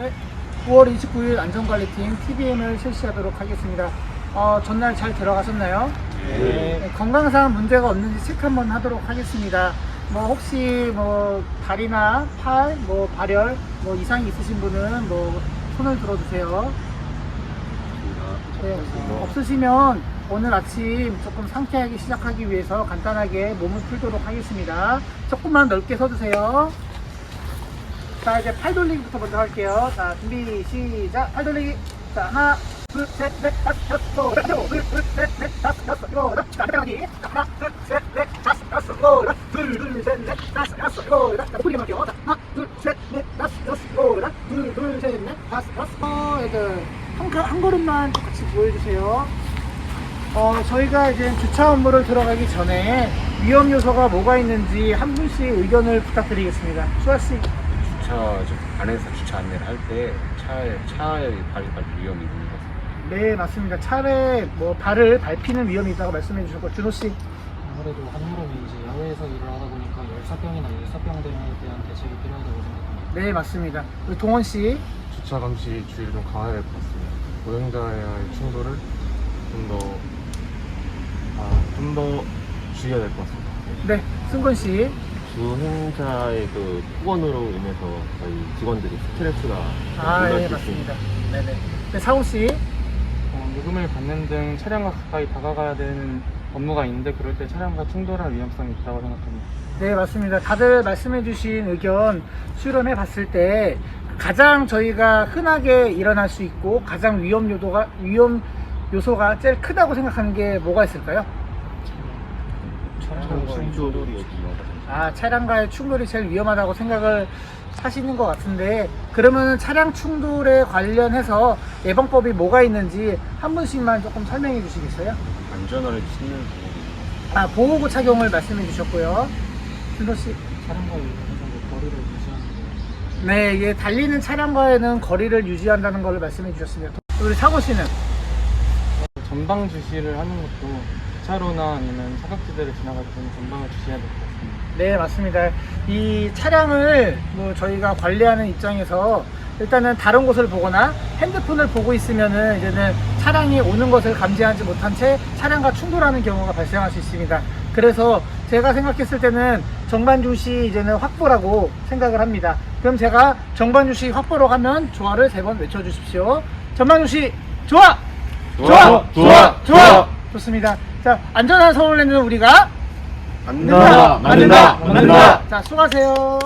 네, 9월 29일 안전관리팀 TBM을 실시하도록 하겠습니다. 어, 전날 잘 들어가셨나요? 네, 건강상 문제가 없는지 체크 한번 하도록 하겠습니다. 뭐 혹시 뭐 다리나 팔, 뭐 발열, 뭐 이상이 있으신 분은 뭐 손을 들어주세요. 네, 없으시면 오늘 아침 조금 상쾌하게 시작하기 위해서 간단하게 몸을 풀도록 하겠습니다. 조금만 넓게 서주세요. 자, 이제 팔 돌리기부터 먼저 할게요. 자, 준비, 시작. 팔 돌리기. 자, 하나, 둘, 셋, 넷, 다섯, 여섯, 일곱, 둘, 둘, 셋, 넷, 다섯, 여섯, 일곱. 자, 빼기. 하나, 둘, 셋, 넷, 다섯, 여섯, 일곱, 여덟. 둘, 둘, 셋, 넷, 다섯, 여섯, 일곱. 자, 소리 할게요. 자, 하나, 둘, 셋, 넷, 다섯, 여섯, 일곱, 여덟. 둘, 둘, 셋, 넷, 다섯, 여섯, 어, 여덟. 한, 걸- 한 걸음만 똑같이 보여주세요. 어, 저희가 이제 주차 업무를 들어가기 전에 위험 요소가 뭐가 있는지 한 분씩 의견을 부탁드리겠습니다. 수아 씨. 주차 저 안에서 주차 안내를 할 때 차에 차에 발이 갈 위험이 있는 것 같습니다. 네, 맞습니다. 차에 뭐 발을 밟히는 위험이 있다고 말씀해 주셨고, 준호 씨. 아무래도 한무름이 이제 야외에서 일을 하다 보니까 열사병이나 일사병 등에 대한 대책이 필요하다고 생각합니다. 네, 맞습니다. 그리고 동원 씨. 주차 감시 주의를 좀 강화해야 될것 같습니다. 보행자와의 충돌을 좀 더, 아, 좀더 주의해야 될 것 같습니다. 네, 승건 씨. 주행자의 그 폭언으로 인해서 저희 직원들이 스트레스가 아, 예, 수 맞습니다. 네네. 네, 사우 씨. 어, 요금을 받는 등 차량과 가까이 다가가야 되는 업무가 있는데 그럴 때 차량과 충돌할 위험성이 있다고 생각합니다. 네, 맞습니다. 다들 말씀해 주신 의견 수렴해 봤을 때 가장 저희가 흔하게 일어날 수 있고 가장 위험 요소가 위험 요소가 제일 크다고 생각하는 게 뭐가 있을까요? 차량 충돌이. 아, 차량과의 충돌이 제일 위험하다고 생각을 하시는 것 같은데 그러면 차량 충돌에 관련해서 예방법이 뭐가 있는지 한 분씩만 조금 설명해 주시겠어요? 안전을 신는 부분이 아, 보호구 착용을 말씀해 주셨고요. 준호 씨. 차량과 일하면서 거리를 유지하는 게 네, 이게 달리는 차량과에는 거리를 유지한다는 걸 말씀해 주셨습니다. 우리 사고 씨는 전방 주시를 하는 것도 차로나 아니면 사각지대를 지나갈 때는 전방을 주시해야 될 것 같습니다. 네, 맞습니다. 이 차량을 뭐 저희가 관리하는 입장에서 일단은 다른 곳을 보거나 핸드폰을 보고 있으면은 이제는 차량이 오는 것을 감지하지 못한 채 차량과 충돌하는 경우가 발생할 수 있습니다. 그래서 제가 생각했을 때는 정반주 시 이제는 확보라고 생각을 합니다. 그럼 제가 정반주 시 확보로 하면 조화를 세 번 외쳐주십시오. 정반주 시 좋아! 좋아! 좋아! 좋아! 좋습니다. 자, 안전한 서울랜드는 우리가 만든다! 만든다! 만든다! 자, 수고하세요.